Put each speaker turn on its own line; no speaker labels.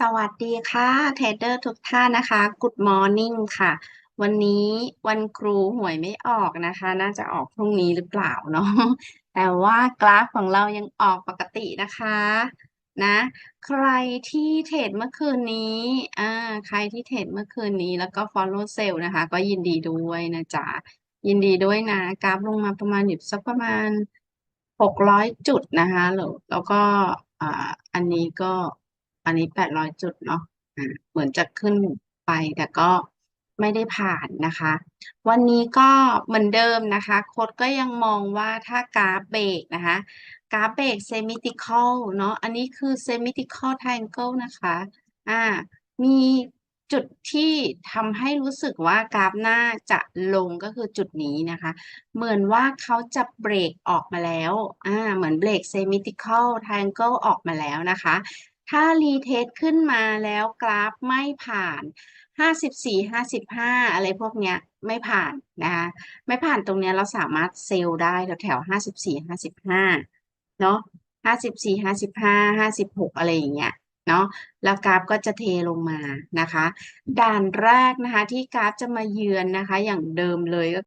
สวัสดีค่ะเทรดเดอร์ทุกท่านนะคะ Good Morning ค่ะ วันนี้วันครูหวยไม่ออกนะคะ น่าจะออกพรุ่งนี้หรือเปล่าเนาะแต่ว่ากราฟของเรายังออกปกตินะคะนะใครที่เทรดเมื่อคืนนี้อ่าใครที่เทรดเมื่อคืนนี้แล้วก็ follow sell นะคะ ก็ยินดีด้วยนะจ๊ะยินดีด้วยนะ กราฟลงมาประมาณอยู่สักประมาณหกร้อยจุดนะคะแล้วแล้วก็อ่าอันนี้ก็ อันนี้แปดร้อยจุดเนาะเหมือนจะขึ้นไปแต่ก็ไม่ได้ผ่านนะคะ วันนี้ก็เหมือนเดิมนะคะโค้ดก็ยังมองว่าถ้ากราฟเบรกนะคะกราฟเบรกเซมิติคอลเนาะอันนี้คือเซมิติคอลไทแองเกิลนะคะอ่ามีจุดที่ทำให้รู้สึกว่ากราฟหน้าจะลงก็คือจุดนี้นะคะ เหมือนว่าเขาจะเบรกออกมาแล้วอ่าเหมือนเบรกเซมิติคอลไทแองเกิลออกมาแล้วนะคะ ถ้ารีเทสขึ้นมาแล้วกราฟไม่ผ่าน 54 55 อะไรพวกเนี้ยไม่ผ่านนะคะไม่ผ่านตรงเนี้ยเราสามารถเซลล์ได้แถวแถว54 55 เนาะ54 55 56 อะไรอย่างเงี้ยเนาะแล้วกราฟก็จะเทลงมานะคะ ด่านแรกนะคะที่กราฟจะมาเยือนนะคะ อย่างเดิมเลยก็